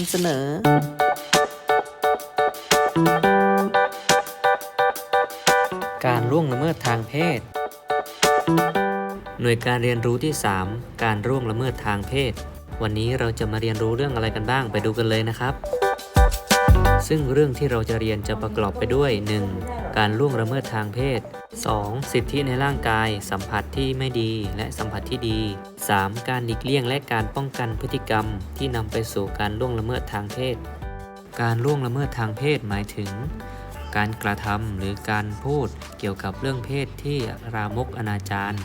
ำเสนอ การล่วงละเมิดทางเพศ หน่วยการเรียนรู้ที่ 3 การร่วงละเมิดทางเพศ วันนี้เราจะมาเรียนรู้เรื่องอะไรกันบ้างไปดูกันเลยนะครับ ซึ่งเรื่องที่เราจะเรียนจะประกอบไปด้วย 1. การล่วงละเมิดทางเพศ 2. สิทธิในร่างกาย สัมผัสที่ไม่ดีและสัมผัสที่ดี 3. การหลีกเลี่ยงและการป้องกันพฤติกรรม ที่นำไปสู่การล่วงละเมิดทางเพศ การล่วงละเมิดทางเพศหมายถึง การกระทำหรือการพูดเกี่ยวกับเรื่องเพศที่รามกอนาจาร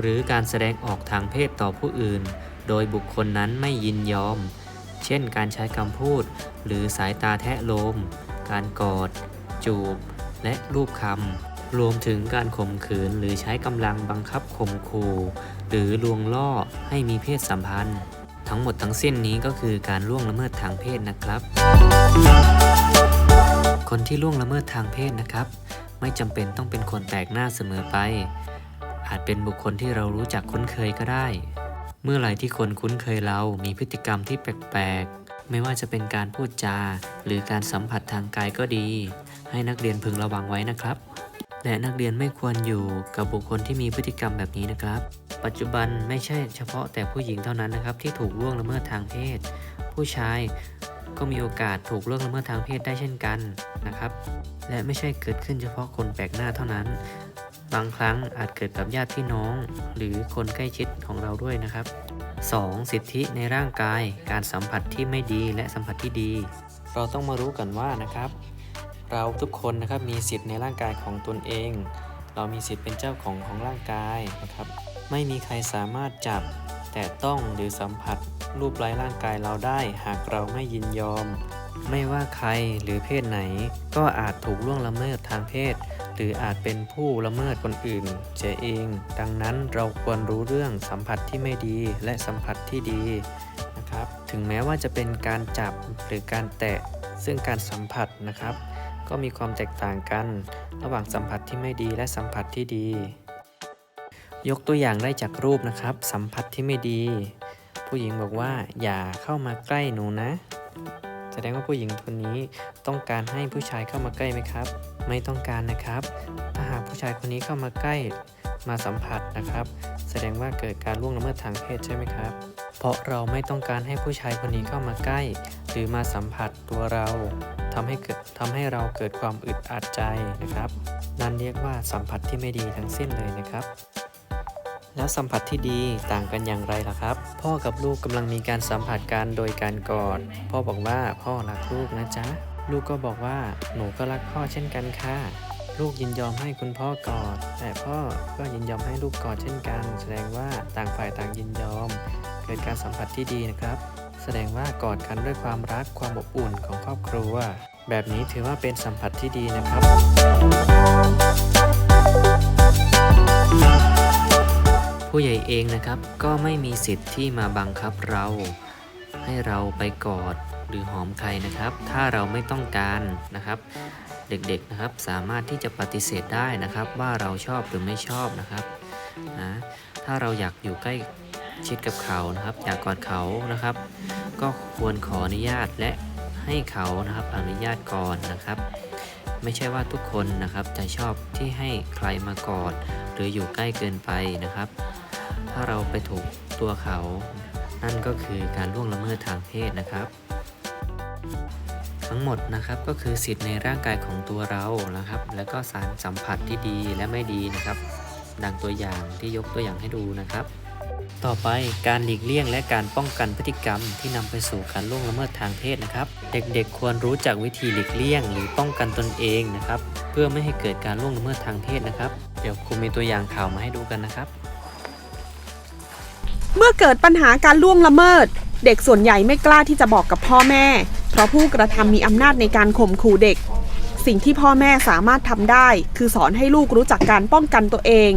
หรือการแสดงออกทางเพศต่อผู้อื่น โดยบุคคลนั้นไม่ยินยอม เช่น การใช้คำพูด หรือสายตาแทะโลม การกอด จูบ และรูปคำ รวมถึงการข่มขืนหรือใช้กำลังบังคับข่มขู่ หรือลวงล่อให้มีเพศสัมพันธ์ ทั้งหมดทั้งสิ้นนี้ก็คือการล่วงละเมิดทางเพศนะครับ คนที่ล่วงละเมิดทางเพศนะครับ ไม่จำเป็นต้องเป็นคนแปลกหน้าเสมอไป อาจเป็นบุคคลที่เรารู้จักคุ้นเคยก็ได้ เมื่อไหร่ที่คนคุ้นเคยเรามีพฤติกรรมที่แปลกๆ ไม่ว่าจะเป็นการพูดจา หรือการสัมผัสทางกายก็ดี ให้นักเรียนพึงระวังไว้นะครับ และนักเรียนไม่ควรอยู่กับบุคคลที่มีพฤติกรรมแบบนี้นะครับ ปัจจุบันไม่ใช่เฉพาะแต่ผู้หญิงเท่านั้นนะครับ ที่ถูกล่วงละเมิดทางเพศ ผู้ชายก็มีโอกาสถูกล่วงละเมิดทางเพศได้เช่นกันนะครับ และไม่ใช่เกิดขึ้นเฉพาะคนแปลกหน้าเท่านั้น บางครั้งอาจเกิดกับญาติพี่น้อง หรือคนใกล้ชิดของเราด้วยนะครับ 2. สิทธิในร่างกายการสัมผัสที่ไม่ดีและสัมผัสที่ดี เราต้องมารู้กันว่านะครับ เราทุกคนนะครับมีสิทธิ์ในร่างกายของตนเอง เรามีสิทธิ์เป็นเจ้าของของร่างกายนะครับ ไม่มีใครสามารถจับ แต่ต้องหรือสัมผัสรูปไร้ร่างกายเราได้หากเราไม่ยินยอม ไม่ว่าใครหรือเพศไหน ก็อาจถูกล่วงละเมิดทางเพศ หรืออาจเป็นผู้ละเมิดคนอื่นเสียเอง ดังนั้นเราควรรู้เรื่องสัมผัสที่ไม่ดีและสัมผัสที่ดีนะครับถึงแม้ว่าจะเป็นการจับหรือการแตะซึ่งการสัมผัสนะครับ ก็มีความแตกต่างกัน ระหว่างสัมผัสที่ไม่ดีและสัมผัสที่ดี ยกตัวอย่างได้จากรูปนะครับ สัมผัสที่ไม่ดี ผู้หญิงบอกว่าอย่าเข้ามาใกล้หนูนะ แสดงว่าผู้หญิงคนนี้ต้องการให้ผู้ชายเข้ามาใกล้ไหมครับ ไม่ต้องการนะครับ ถ้าหากผู้ชายคนนี้เข้ามาใกล้มาสัมผัสนะครับ แสดงว่าเกิดการล่วงละเมิดทางเพศใช่ไหมครับ เพราะเราไม่ต้องการให้ผู้ชายคนนี้เข้ามาใกล้ หรือมาสัมผัสตัวเราทำให้เกิดทำให้เราเกิดความอึดอัดใจนะครับ นั่นเรียกว่าสัมผัสที่ไม่ดีทั้งสิ้นเลยนะครับ แล้วสัมผัสที่ดีต่างกันอย่างไรล่ะครับ พ่อกับลูกกำลังมีการสัมผัสกันโดยการกอด พ่อบอกว่าพ่อรักลูกนะจ๊ะ ลูกก็บอกว่าหนูก็รักพ่อเช่นกันค่ะ ลูกยินยอมให้คุณพ่อกอด แต่พ่อก็ยินยอมให้ลูกกอดเช่นกัน แสดงว่าต่างฝ่ายต่างยินยอม เกิดการสัมผัสที่ดีนะครับ แสดงว่ากอดกันด้วยความรักความอบอุ่นของครอบครัว แบบนี้ถือว่าเป็นสัมผัสที่ดีนะครับ ผู้ใหญ่เองนะครับก็ไม่มีสิทธิ์ที่มาบังคับเรา ให้เราไปกอดหรือหอมใครนะครับ ถ้าเราไม่ต้องการนะครับ เด็กๆนะครับสามารถที่จะปฏิเสธได้นะครับ ว่าเราชอบหรือไม่ชอบนะครับนะถ้าเราอยากอยู่ใกล้ชิดกับเขานะครับ อยากกอดเขานะครับ ก็ควรขออนุญาตและให้เขานะครับอนุญาตก่อนนะครับ ไม่ใช่ว่าทุกคนนะครับจะชอบที่ให้ใครมากอดหรืออยู่ใกล้เกินไปนะครับ ถ้าเราไปถูกตัวเขา นั่นก็คือการล่วงละเมิดทางเพศนะครับ ทั้งหมดนะครับก็คือสิทธิ์ในร่างกายของตัวเรานะครับ แล้วก็สารสัมผัสที่ดีและไม่ดีนะครับ ดังตัวอย่างที่ยกตัวอย่างให้ดูนะครับ ต่อไปการหลีกเลี่ยงและการป้องกันพฤติกรรมที่นำไปสู่การล่วงละเมิดทางเพศนะครับ เด็กๆ ควรรู้จักวิธีหลีกเลี่ยง หรือป้องกันตนเองนะครับ เพื่อไม่ให้เกิดการล่วงละเมิดทางเพศนะครับ เดี๋ยวครูมีตัวอย่างข่าวมาให้ดูกันนะครับ เมื่อเกิดปัญหาการล่วงละเมิด เด็กส่วนใหญ่ไม่กล้าที่จะบอกกับพ่อแม่ เพราะผู้กระทำมีอำนาจในการข่มขู่เด็ก สิ่งที่พ่อแม่สามารถทำได้ คือสอนให้ลูกรู้จักการป้องกันตัวเอง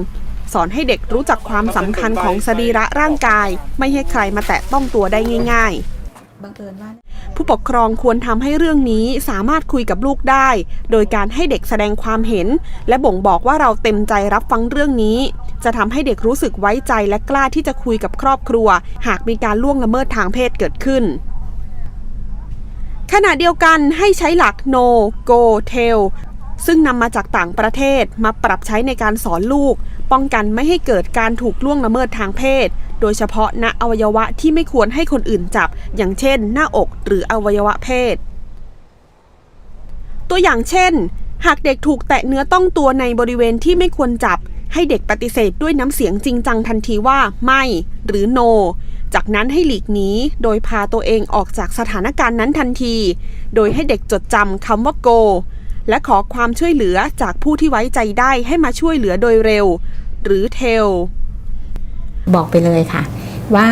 สอนให้เด็กรู้จักความสำคัญของสรีระร่างกาย ไม่ให้ใครมาแตะต้องตัวได้ง่าย ๆ บังเอิญว่า ผู้ปกครองควรทำให้เรื่องนี้สามารถคุยกับลูกได้ โดยการให้เด็กแสดงความเห็น และบ่งบอกว่าเราเต็มใจรับฟังเรื่องนี้ จะทำให้เด็กรู้สึกไว้ใจและกล้าที่จะคุยกับครอบครัว หากมีการล่วงละเมิดทางเพศเกิดขึ้นขณะเดียวกันให้ใช้หลัก no go tell ซึ่งนำมาจากต่างประเทศมาปรับใช้ในการสอนลูก ป้องกันไม่ให้เกิดการถูกล่วงละเมิดทางเพศ โดยเฉพาะณอวัยวะที่ไม่ควรให้คนอื่นจับ อย่างเช่น หน้าอกหรืออวัยวะเพศ ตัวอย่างเช่น หากเด็กถูกแตะเนื้อต้องตัวในบริเวณที่ไม่ควรจับ ให้เด็กปฏิเสธด้วยน้ำเสียงจริงจังทันทีว่าไม่ หรือ no จากนั้นให้หลีกหนีโดยพาตัวเองออกจากสถานการณ์นั้นทันที โดยให้เด็กจดจำคำว่า go และขอความช่วยเหลือจากผู้ที่ไว้ใจได้ให้มาช่วยเหลือโดยเร็ว หรือ tell บอกไปเลยค่ะ ว่า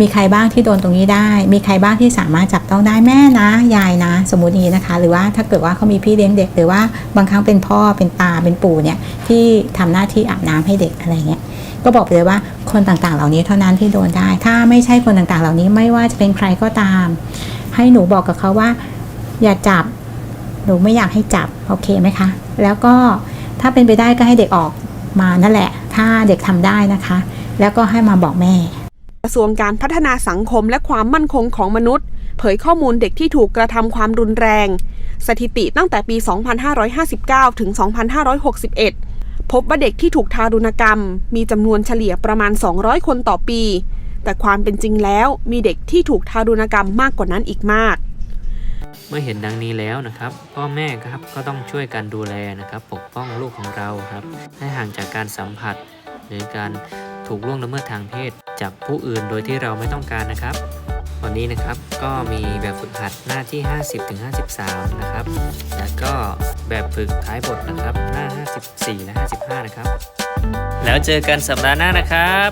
มีใครบ้างที่โดนตรงนี้ได้ มีใครบ้างที่สามารถจับต้องได้แม่นะ ยายนะ สมมติอย่างนี้นะคะ หรือว่าถ้าเกิดว่าเขามีพี่เลี้ยงเด็ก หรือว่าบางครั้งเป็นพ่อเป็นตาเป็นปู่เนี่ยที่ทำหน้าที่อาบน้ำให้เด็กอะไรเงี้ยก็บอกไปเลยว่าคนต่างๆ เหล่านี้เท่านั้นที่โดนได้ ถ้าไม่ใช่คนต่างๆ เหล่านี้ไม่ว่าจะเป็นใครก็ตาม ให้หนูบอกกับเขาว่า อย่าจับ หนูไม่อยากให้จับโอเคไหมคะ แล้วก็ถ้าเป็นไปได้ก็ให้เด็กออกมานั่นแหละ ถ้าเด็กทำได้นะคะ แล้วก็ให้มาบอกแม่ กระทรวงการพัฒนาสังคมและความมั่นคงของมนุษย์ เผยข้อมูลเด็กที่ถูกกระทำความรุนแรง สถิติตั้งแต่ปี 2559 ถึง 2561 พบว่าเด็กที่ถูกทารุณกรรม มีจำนวนเฉลี่ยประมาณ 200 คนต่อปี แต่ความเป็นจริงแล้วมีเด็กที่ถูกทารุณกรรมมากกว่านั้นอีกมาก เมื่อเห็นดังนี้แล้วนะครับ พ่อแม่ครับก็ต้องช่วยกันดูแลนะครับ ปกป้องลูกของเราครับ ให้ห่างจากการสัมผัส หรือการถูกล่วงละเมิดทางเพศ จากผู้อื่นโดยที่เราไม่ต้องการนะครับ วันนี้นะครับก็มีแบบฝึกหัดหน้าที่ 50-53 นะครับ แล้วก็แบบฝึกท้ายบทนะครับหน้า 54 และ 55 นะครับ แล้วเจอกันสัปดาห์หน้านะครับ